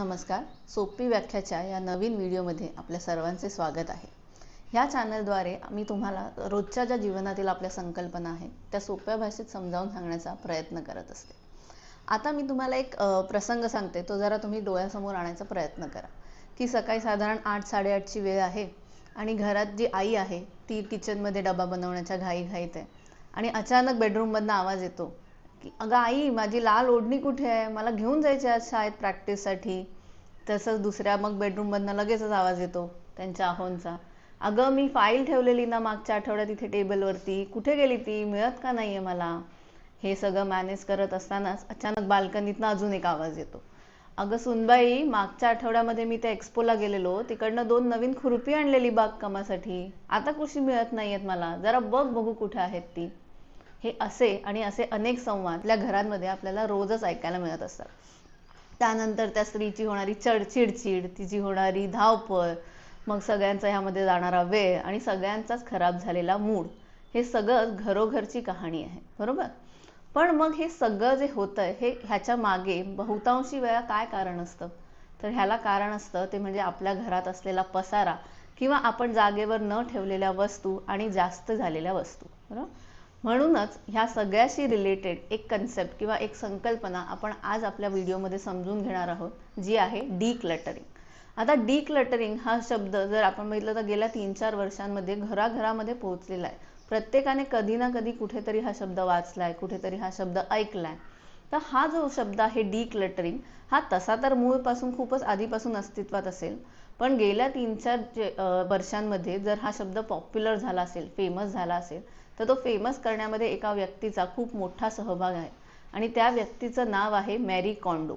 नमस्कार. सोपी व्याख्याच्या या नवीन व्हिडिओमध्ये आपल्या सर्वांचे स्वागत आहे. ह्या चॅनलद्वारे मी तुम्हाला रोजच्या ज्या जीवनातील आपल्या संकल्पना आहेत त्या सोप्या भाषेत समजावून सांगण्याचा प्रयत्न करत असते. आता मी तुम्हाला एक प्रसंग सांगते. तो जरा तुम्ही डोळ्यासमोर आणायचा प्रयत्न करा. की सकाळी साधारण आठ साडेआठची वेळ आहे आणि घरात जी आई आहे ती किचनमध्ये डबा बनवण्याच्या घाईघाईत आहे आणि अचानक बेडरूममधनं आवाज येतो. की अगं आई माझी लाल ओढणी कुठे आहे? मला घेऊन जायचे आज शाळेत प्रॅक्टिससाठी तसंच दुसऱ्या मग बेडरूममधनं लगेचच आवाज येतो त्यांच्या आहोंचा अगं मी फाईल ठेवलेली ना मागच्या आठवड्यात इथे टेबलवरती कुठे गेली ती? मिळत का नाही आहे मला? हे सगळं मॅनेज करत असतानाच अचानक बाल्कनीतनं अजून एक आवाज येतो. अगं सुनबाई मागच्या आठवड्यामध्ये मी त्या एक्सपोला गेलेलो. तिकडनं दोन नवीन खुरपी आणलेली बागकामासाठी. आता कुशी मिळत नाही आहेत मला. जरा बघ बघू कुठे आहेत ती. हे असे आणि असे अनेक संवाद आपल्या घरांमध्ये आपल्याला रोजच ऐकायला मिळत असतात. त्यानंतर त्या स्त्रीची होणारी चढ चिडचिड तिची होणारी धावपळ मग सगळ्यांचा ह्यामध्ये जाणारा वेळ आणि सगळ्यांचाच खराब झालेला मूड हे सगळं घरोघरची कहाणी आहे. बरोबर? पण मग हे सगळं जे होतंय हे ह्याच्या मागे बहुतांशी वेळा काय कारण असतं? तर ह्याला कारण असतं ते म्हणजे आपल्या घरात असलेला पसारा किंवा आपण जागेवर न ठेवलेल्या वस्तू आणि जास्त झालेल्या वस्तू. बरोबर? म्हणूनच ह्या सगळ्याशी रिलेटेड एक कन्सेप्ट किंवा एक संकल्पना आपण आज आपल्या व्हिडिओमध्ये समजून घेणार आहोत जी आहे डी क्लटरिंग आता डी क्लटरिंग हा शब्द जर आपण बघितलं तर गेल्या तीन चार वर्षांमध्ये घराघरामध्ये पोहोचलेला आहे. प्रत्येकाने कधी ना कधी कुठेतरी हा शब्द वाचलाय कुठेतरी हा शब्द ऐकलाय. तर हा जो शब्द आहे डी क्लटरिंग हा तसा तर मूळपासून खूपच आधीपासून अस्तित्वात असेल. पण गेल्या तीन चार वर्षांमध्ये जर हा शब्द पॉप्युलर झाला असेल फेमस झाला असेल तर तो फेमस करण्यामध्ये एका व्यक्तीचा खूप मोठा सहभाग आहे. आणि त्या व्यक्तीचं नाव आहे मॅरी कॉन्डो.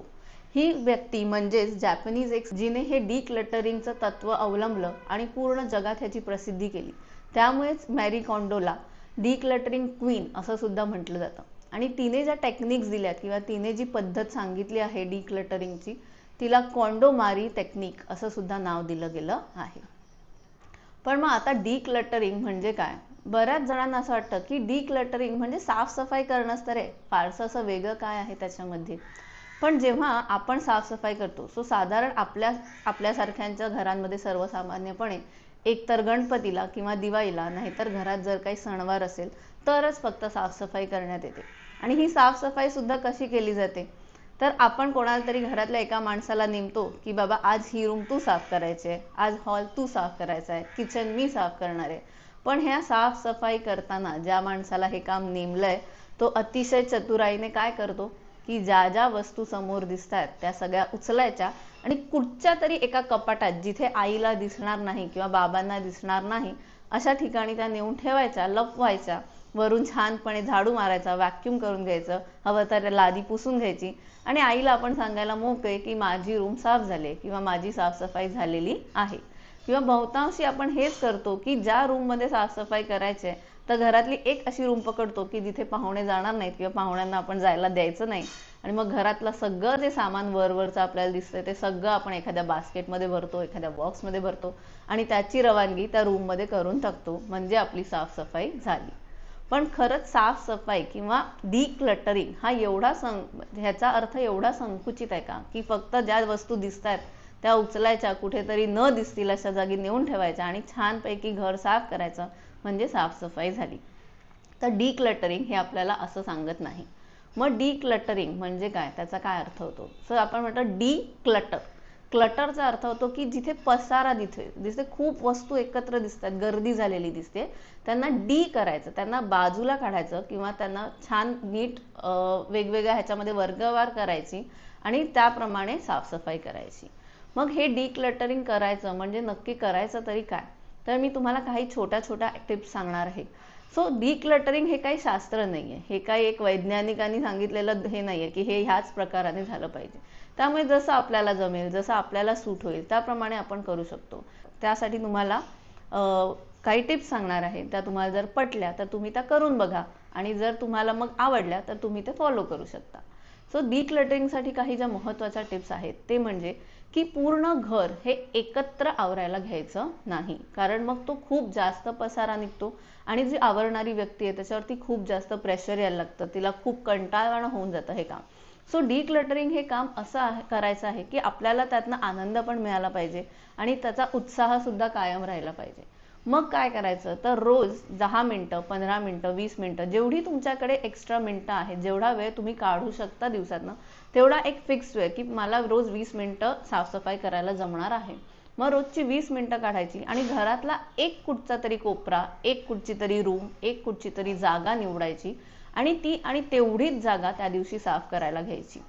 ही व्यक्ती म्हणजेच जॅपनीज एक जिने हे डी क्लटरिंगचं तत्व अवलंबलं आणि पूर्ण जगात ह्याची प्रसिद्धी केली. त्यामुळेच मॅरी कॉन्डोला डी क्लटरिंग क्वीन असं सुद्धा म्हटलं जातं. आणि तिने ज्या टेक्निक्स दिल्या किंवा तिने जी पद्धत सांगितली आहे डी क्लटरिंगची तिला कॉन्डो मारी टेक्निक असं सुद्धा नाव दिलं गेलं आहे. पण मग आता डी क्लटरिंग म्हणजे काय? बऱ्याच जणांना असं वाटतं की डी क्लटरिंग म्हणजे साफसफाई करणंच तर आहे. फारसं असं वेगळं काय आहे त्याच्यामध्ये? पण जेव्हा आपण साफसफाई करतो सो साधारण आपल्या आपल्यासारख्यांच्या घरांमध्ये सर्वसामान्यपणे एकतर गणपतीला किंवा दिवाळीला नाहीतर घरात जर काही सणवार असेल तरच फक्त साफसफाई करण्यात येते. आणि ही साफसफाई सुद्धा कशी केली जाते? तर आपण कोणाला तरी घरातल्या एका माणसाला नेमतो की बाबा आज ही रूम तू साफ करायची आहे. आज हॉल तू साफ करायचा आहे. किचन मी साफ करणार आहे. पण ह्या साफसफाई करताना ज्या माणसाला हे काम नेमलंय तो अतिशय चतुराईने काय करतो? की ज्या ज्या वस्तू समोर दिसत आहेत त्या सगळ्या उचलायच्या आणि कुठच्या तरी एका कपाटात जिथे आईला दिसणार नाही किंवा बाबांना दिसणार नाही अशा ठिकाणी त्या नेऊन ठेवायच्या लपवायच्या वरून छानपणे झाडू मारायचा व्हॅक्यूम करून घ्यायचं हवं तर लादी पुसून घ्यायची आणि आईला आपण सांगायला मोकळे की माझी रूम साफ झाली किंवा माझी साफसफाई झालेली आहे. किंवा बहुतांशी आपण हेच करतो की ज्या रूममध्ये साफसफाई करायची आहे तर घरातली एक अशी रूम पकडतो की जिथे पाहुणे जाणार नाहीत किंवा पाहुण्यांना आपण जायला द्यायचं नाही. आणि मग घरातलं सगळं जे सामान वरवरचं आपल्याला दिसतंय ते सगळं आपण एखाद्या बास्केटमध्ये भरतो एखाद्या बॉक्समध्ये भरतो आणि त्याची रवानगी त्या रूममध्ये करून टाकतो म्हणजे आपली साफसफाई झाली. पण खरंच साफसफाई किंवा डी क्लटरिंग हा एवढा सं ह्याचा अर्थ एवढा संकुचित आहे का? की फक्त ज्या वस्तू दिसत आहेत त्या उचलायच्या कुठेतरी न दिसतील अशा जागी नेऊन ठेवायच्या आणि छानपैकी घर साफ करायचं म्हणजे साफसफाई झाली. तर डी क्लटरिंग हे आपल्याला असं सांगत नाही. मग डी क्लटरिंग म्हणजे काय? त्याचा काय अर्थ होतो? सर आपण म्हटलं डी क्लटर क्लटरचा अर्थ होतो की जिथे पसारा दिसते जिथे खूप वस्तू एकत्र दिसतात गर्दी झालेली दिसते त्यांना डी करायचं त्यांना बाजूला काढायचं किंवा त्यांना छान नीट वेगवेगळ्या ह्याच्यामध्ये वर्गवार करायची आणि त्याप्रमाणे साफसफाई करायची. मग हे डिक्लटरिंग करायचं म्हणजे नक्की करायचं तरी काय? तर मी तुम्हाला काही छोट्या छोट्या टिप्स सांगणार आहे. सो डिक्लटरिंग हे काही शास्त्र नाही आहे हे काही एक वैज्ञानिकांनी सांगितलेलं हे नाही आहे की हे ह्याच प्रकाराने झालं पाहिजे. त्यामुळे जसं आपल्याला जमेल जसं आपल्याला सूट होईल त्याप्रमाणे आपण करू शकतो. त्यासाठी तुम्हाला काही टिप्स सांगणार आहे. त्या तुम्हाला जर पटल्या तर तुम्ही त्या करून बघा. आणि जर तुम्हाला मग आवडल्या तर तुम्ही ते फॉलो करू शकता. सो डिक्लटरिंगसाठी काही ज्या महत्त्वाच्या टिप्स आहेत ते म्हणजे की पूर्ण घर हे एकत्र आवरायला घ्यायचं नाही. कारण मग तो खूप जास्त पसारा निघतो आणि जी आवरणारी व्यक्ती आहे त्याच्यावरती खूप जास्त प्रेशर यायला लागतं. तिला खूप कंटाळवाणं होऊन जातं हे काम. सो डिक्लटरिंग हे काम असं आहे करायचं आहे की आपल्याला त्यातनं आनंद पण मिळाला पाहिजे आणि त्याचा उत्साह सुद्धा कायम राहिला पाहिजे. मग काय करायचं? तर रोज दहा मिनटं पंधरा मिनटं वीस मिनटं जेवढी तुमच्याकडे एक्स्ट्रा मिनटं आहेत जेवढा वेळ तुम्ही काढू शकता दिवसातनं तेवढा एक फिक्स वेळ की मला रोज वीस मिनटं साफसफाई करायला जमणार आहे. मग रोजची वीस मिनटं काढायची आणि घरातला एक कुठचा तरी कोपरा एक कुठची तरी रूम एक कुठची तरी जागा निवडायची आणि ती आणि तेवढीच जागा त्या दिवशी साफ करायला घ्यायची.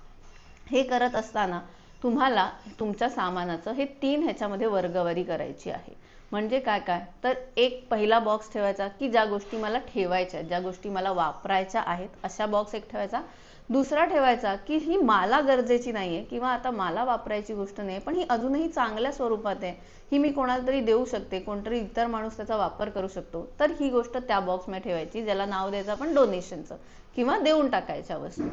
हे करत असताना तुम्हाला तुमच्या सामानाचं हे तीन ह्याच्यामध्ये वर्गवारी करायची आहे. म्हणजे काय काय? तर एक पहिला बॉक्स ठेवायचा की ज्या गोष्टी मला ठेवायच्या ज्या गोष्टी मला वापरायच्या आहेत अशा बॉक्स एक ठेवायचा. दुसरा ठेवायचा की ही मला गरजेची नाहीये किंवा आता मला वापरायची गोष्ट नाही पण ही अजूनही चांगल्या स्वरूपात आहे. ही मी कोणाला तरी देऊ शकते कोणतरी इतर माणूस त्याचा वापर करू शकतो. तर ही गोष्ट त्या बॉक्समध्ये ठेवायची ज्याला नाव द्यायचं आपण डोनेशनचं किंवा देऊन टाकायच्या वस्तू.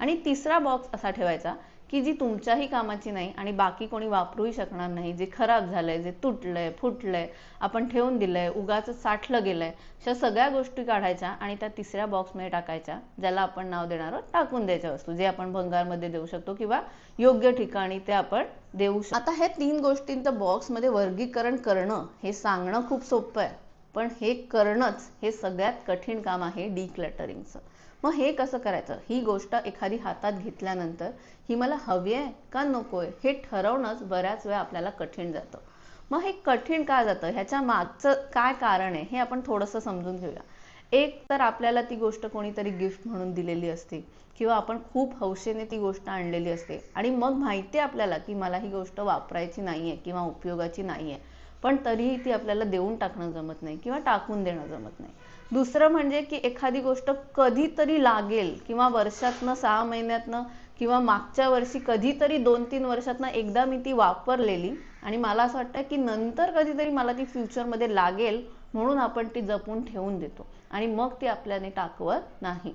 आणि तिसरा बॉक्स असा ठेवायचा की जी तुमच्याही कामाची नाही आणि बाकी कोणी वापरूही शकणार नाही जे खराब झालंय जे तुटलंय फुटलंय आपण ठेवून दिलंय उगाच साठलं गेलंय अशा सगळ्या गोष्टी काढायच्या आणि त्या तिसऱ्या बॉक्समध्ये टाकायच्या ज्याला आपण नाव देणार आहोत टाकून द्यायच्या वस्तू जे आपण भंगारमध्ये देऊ शकतो किंवा योग्य ठिकाणी ते आपण देऊ शकतो. आता हे तीन गोष्टींचं बॉक्समध्ये वर्गीकरण करणं हे सांगणं खूप सोपं आहे पण हे करणंच हे सगळ्यात कठीण काम आहे डिक्लटरिंगचं मग हे कसं करायचं? ही गोष्ट एखादी हातात घेतल्यानंतर ही मला हवी आहे का नको आहे हे ठरवणंच बऱ्याच वेळा आपल्याला कठीण जातं. मग हे कठीण का जातं? ह्याच्या मागचं काय कारण आहे? हे आपण थोडंसं समजून घेऊया. एक तर आपल्याला ती गोष्ट कोणीतरी गिफ्ट म्हणून दिलेली असते किंवा आपण खूप हौशेने ती गोष्ट आणलेली असते आणि मग माहिती आपल्याला की मला ही गोष्ट वापरायची नाहीये किंवा उपयोगाची नाहीये. पण तरीही ती आपल्याला देऊन टाकणं जमत नाही किंवा टाकून देणं जमत नाही. दुसरं म्हणजे की एखादी गोष्ट कधीतरी लागेल किंवा वर्षातनं सहा महिन्यातनं किंवा मागच्या वर्षी कधीतरी दोन तीन वर्षातनं एकदा मी ती वापरलेली आणि मला असं वाटतं की नंतर कधीतरी मला ती फ्युचरमध्ये लागेल म्हणून आपण ती जपून ठेवून देतो. आणि मग ती आपल्याने टाकवत नाही.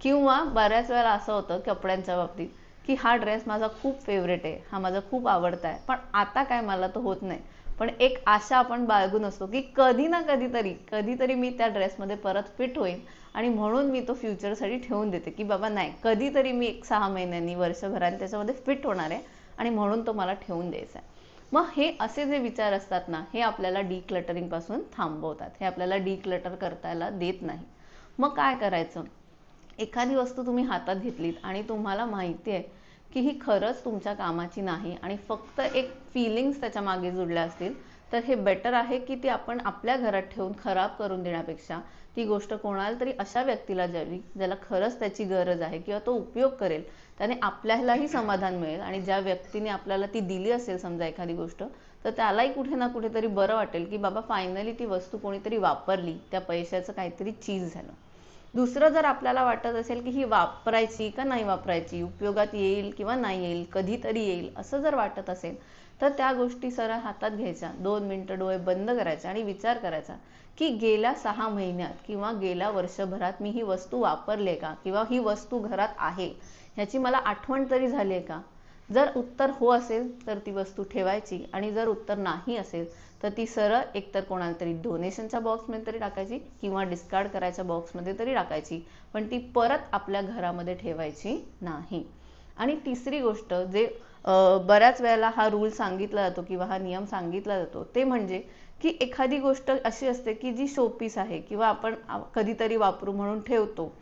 किंवा बऱ्याच वेळेला असं होतं कपड्यांच्या बाबतीत की हा ड्रेस माझा खूप फेवरेट आहे हा माझा खूप आवडता आहे पण आता काय मला तो होत नाही. पण एक आशा आपण बाळगून असतो की कधी ना कधीतरी कधीतरी मी त्या ड्रेसमध्ये परत फिट होईन आणि म्हणून मी तो फ्युचरसाठी ठेवून देते की बाबा नाही कधीतरी मी एक सहा महिन्यांनी वर्षभराने त्याच्यामध्ये फिट होणार आहे आणि म्हणून तो मला ठेवून द्यायचा आहे. मग हे असे जे विचार असतात ना हे आपल्याला डिक्लटरिंगपासून थांबवतात. हे आपल्याला डिक्लटर करतायला देत नाही. मग काय करायचं? एखादी वस्तू तुम्ही हातात घेतलीत आणि तुम्हाला माहिती आहे की ही खरंच तुमच्या कामाची नाही आणि फक्त एक फिलिंग्स त्याच्यामागे जुडल्या असतील तर हे बेटर आहे की ती आपण आपल्या घरात ठेवून खराब करून देण्यापेक्षा ती गोष्ट कोणाला तरी अशा व्यक्तीला द्यावी ज्याला खरंच त्याची गरज आहे किंवा तो उपयोग करेल त्याने आपल्यालाही समाधान मिळेल आणि ज्या व्यक्तीने आपल्याला ती दिली असेल समजा एखादी गोष्ट तर त्यालाही कुठे ना कुठेतरी बरं वाटेल की बाबा फायनली ती वस्तू कोणीतरी वापरली त्या पैशाचं काहीतरी चीज झालं. दुसरं जर आपल्याला वाटत असेल की ही वापरायची का नाही वापरायची उपयोगात येईल किंवा नाही येईल कधीतरी येईल असं जर वाटत असेल तर त्या गोष्टी सरळ हातात घ्यायच्या. दोन मिनटं डोळे बंद करायचे आणि विचार करायचा की गेल्या सहा महिन्यात किंवा गेल्या वर्षभरात मी ही वस्तू वापरले का किंवा ही वस्तू घरात आहे ह्याची मला आठवण तरी झाली आहे का? जर उत्तर हो असेल तर ती वस्तू ठेवायची आणि जर उत्तर नाही असेल तर ती सरळ एकतर कोणाला तरी डोनेशनच्या बॉक्समध्ये तरी टाकायची किंवा डिस्कार्ड करायच्या बॉक्समध्ये तरी टाकायची. पण ती परत आपल्या घरामध्ये ठेवायची नाही. आणि तिसरी गोष्ट जे बऱ्याच वेळेला हा रूल सांगितला जातो किंवा हा नियम सांगितला जातो ते म्हणजे की एखादी गोष्ट अशी असते की जी शोपीस आहे किंवा आपण कधीतरी वापरू म्हणून ठेवतो.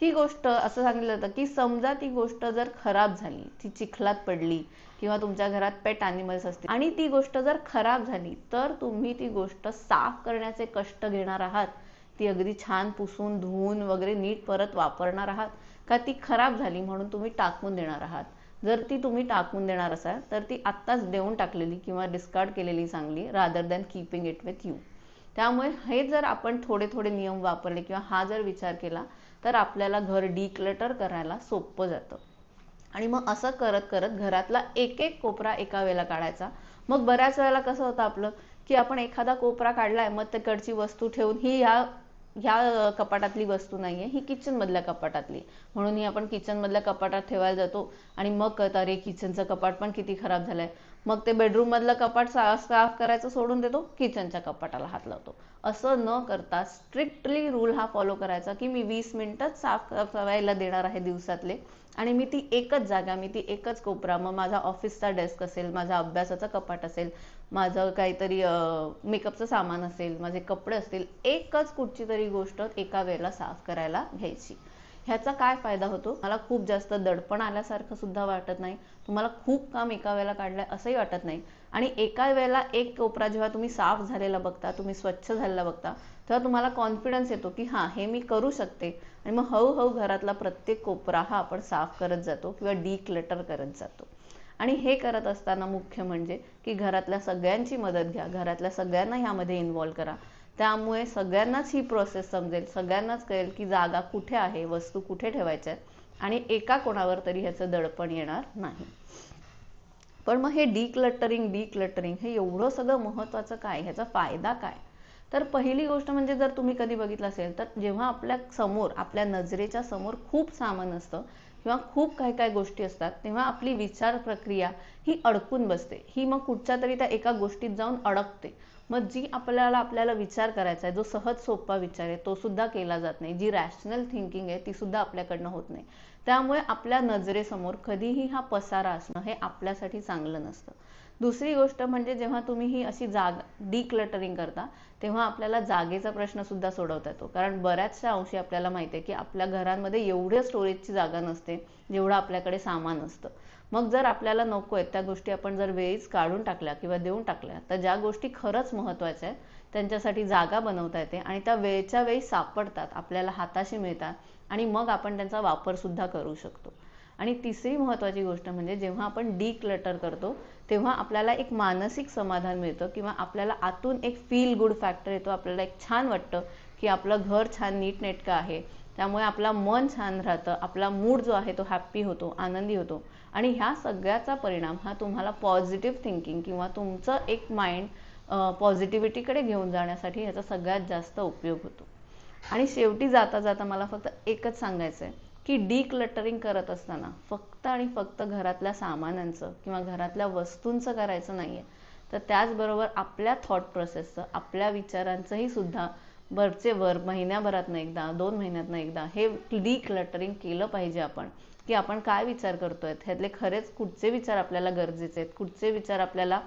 ती गोष्ट असं सांगितलं जातं की समजा ती गोष्ट जर खराब झाली ती चिखलात पडली किंवा तुमच्या घरात पेट अॅनिमल्स असतील आणि ती गोष्ट जर खराब झाली तर तुम्ही ती गोष्ट साफ करण्याचे कष्ट घेणार आहात. ती अगदी छान पुसून धुवून वगैरे नीट परत वापरणार आहात. का ती खराब झाली म्हणून तुम्ही टाकून देणार आहात? जर ती तुम्ही टाकून देणार असाल तर ती आत्ताच देऊन टाकलेली किंवा डिस्कार्ड केलेली चांगली rather than keeping it with you त्यामुळे हे जर आपण थोडे थोडे नियम वापरले किंवा हा जर विचार केला तर आपल्याला घर डिक्लटर करायला सोपं जातं. आणि मग असं करत करत घरातला एक एक कोपरा एका वेळेला काढायचा. मग बऱ्याच वेळेला कसं होतं आपलं की आपण एखादा कोपरा काढलाय मग तिकडची वस्तू ठेवून ही ह्या ह्या कपाटातली वस्तू नाहीये ही किचन मधल्या कपाटातली. म्हणून ही आपण किचन मधल्या कपाटात ठेवायला जातो आणि मग कळतं अरे किचनचं कपाट पण किती खराब झालंय. मग ते बेडरूम मधलं कपाट साफ करायचं सोडून देतो किचनच्या कपाटाला हात लावतो. असं न करता स्ट्रिक्टली रूल हा फॉलो करायचा की मी वीस मिनिटच साफ करायला देणार आहे दिवसातले. आणि मी ती एकच जागा मी ती एकच कोपरा मग माझा ऑफिसचा डेस्क असेल माझा अभ्यासाचा कपाट असेल माझं काहीतरी मेकअपचं सामान असेल माझे कपडे असतील एकच कुठची तरी गोष्ट एका वेळेला साफ करायला घ्यायची. ह्याचा काय फायदा होतो? मला खूप जास्त दडपण आल्यासारखं सुद्धा वाटत नाही. तुम्हाला खूप काम एका वेळेला काढलंय असंही वाटत नाही. आणि एका वेळेला एक कोपरा जेव्हा तुम्ही साफ झालेला बघता तुम्ही स्वच्छ झालेला बघता तेव्हा तुम्हाला कॉन्फिडन्स येतो की हा हे मी करू शकते. आणि मग हळूहळू घरातला प्रत्येक कोपरा हा आपण साफ करत जातो किंवा डिक्लटर करत जातो. आणि हे करत असताना मुख्य म्हणजे की घरातल्या सगळ्यांची मदत घ्या घरातल्या सगळ्यांना ह्यामध्ये इन्व्हॉल्व करा. त्यामुळे सगळ्यांनाच ही प्रोसेस समजेल सगळ्यांनाच कळेल की जागा कुठे आहे वस्तू कुठे ठेवायच्या आहेत आणि एका कोणावर तरी ह्याचं दडपण येणार नाही. पण मग हे डिक्लटरिंग डिक्लटरिंग हे एवढं सगळं महत्वाचं काय? ह्याचा फायदा काय? तर पहिली गोष्ट म्हणजे जर तुम्ही कधी बघितलं असेल तर जेव्हा आपल्यासमोर आपल्या नजरेच्या समोर खूप सामान असतं किंवा खूप काय काय गोष्टी असतात तेव्हा आपली विचार प्रक्रिया ही अडकून बसते. ही मग कुठच्या तरी त्या एका गोष्टीत जाऊन अडकते. मग जी आपल्याला आपल्याला विचार करायचा आहे जो सहज सोपा विचार आहे तो सुद्धा केला जात नाही. जी रॅशनल थिंकिंग आहे ती सुद्धा आपल्याकडनं होत नाही. त्यामुळे आपल्या नजरेसमोर कधीही हा पसारा असणं हे आपल्यासाठी चांगलं नसतं. दुसरी गोष्ट म्हणजे जेव्हा तुम्ही ही अशी जागा डिक्लटरिंग करता तेव्हा आपल्याला जागेचा प्रश्न सुद्धा सोडवता येतो. कारण बऱ्याचशा अंशी आपल्याला माहिती आहे की आपल्या घरांमध्ये एवढ्या स्टोरेजची जागा नसते जेवढं आपल्याकडे सामान असतं मग जर आपल्याला नको आहेत त्या गोष्टी आपण जर वेळीच काढून टाकल्या किंवा देऊन टाकल्या तर ज्या गोष्टी खरंच महत्त्वाच्या आहेत त्यांच्यासाठी जागा बनवता येते आणि त्या वेळच्या वेळी सापडतात आपल्याला हाताशी मिळतात आणि मग आपण त्यांचा वापर सुद्धा करू शकतो. आणि तिसरी महत्त्वाची गोष्ट म्हणजे जेव्हा आपण डिक्लटर करतो तेव्हा आपल्याला एक मानसिक समाधान मिळतं किंवा आपल्याला आतून एक फील गुड फॅक्टर येतो. आपल्याला एक छान वाटतं की आपलं घर छान नीटनेटकं आहे. त्यामुळे आपला मन छान राहतं आपला मूड जो आहे तो हॅप्पी होतो आनंदी होतो. आणि ह्या सगळ्याचा परिणाम हा तुम्हाला पॉझिटिव्ह थिंकिंग किंवा तुमचं एक माइंड पॉझिटिव्हिटीकडे घेऊन जाण्यासाठी ह्याचा सगळ्यात जास्त उपयोग होतो. आणि शेवटी जाता जाता मला फक्त एकच सांगायचं आहे की डिक्लटरिंग करत असताना फक्त आणि फक्त घरातल्या सामानांचं किंवा घरातल्या वस्तूंचं करायचं नाहीये. तर त्याचबरोबर आपल्या थॉट प्रोसेसचं आपल्या विचारांचंही सुद्धा वरचे वर महिन्याभरातनं एकदा दोन महिन्यातनं एकदा हे डिक्लटरिंग केलं पाहिजे आपण. की आपण काय विचार करतोय? ह्यातले खरेच कुठचे विचार आपल्याला गरजेचे आहेत? कुठचे विचार आपल्याला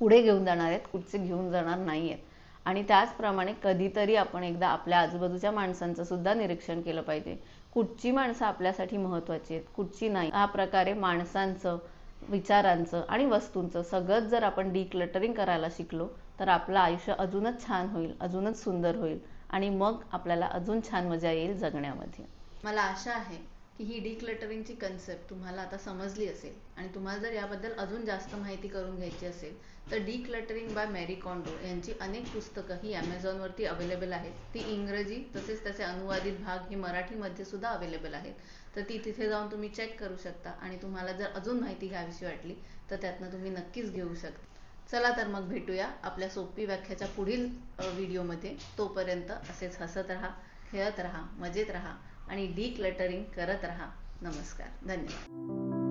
पुढे घेऊन जाणार आहेत? कुठचे घेऊन जाणार नाही आहेत आणि त्याचप्रमाणे कधीतरी आपण एकदा आपल्या आजूबाजूच्या माणसांचं सुद्धा निरीक्षण केलं पाहिजे. कुठची माणसं आपल्यासाठी महत्वाची आहेत कुठची नाही. हा प्रकारे माणसांचं विचारांचं आणि वस्तूंचं सगळंच जर आपण डिक्लटरिंग करायला शिकलो तर आपलं आयुष्य अजूनच छान होईल अजूनच सुंदर होईल आणि मग आपल्याला अजून छान मजा येईल जगण्यामध्ये. मला आशा आहे की ही डिक्लटरिंगची कन्सेप्ट तुम्हाला आता समजली असेल आणि तुम्हाला जर याबद्दल अजून जास्त माहिती करून घ्यायची असेल तर डिक्लटरिंग बाय मॅरी कॉन्डो यांची अनेक पुस्तकं ही ॲमेझॉनवरती अवेलेबल आहेत. ती इंग्रजी तसेच त्याचे अनुवादित भाग हे मराठीमध्ये सुद्धा अवेलेबल आहेत. तर ती तिथे जाऊन तुम्ही चेक करू शकता आणि तुम्हाला जर अजून माहिती घ्यावीशी वाटली तर त्यातनं तुम्ही नक्कीच घेऊ शकता. चला तर मग भेटूया आपल्या सोपी व्याख्याच्या पुढील व्हिडिओमध्ये तोपर्यंत असेच हसत राहा खेळत राहा मजेत राहा आणि डिक्लटरिंग करत राहा. नमस्कार. धन्यवाद.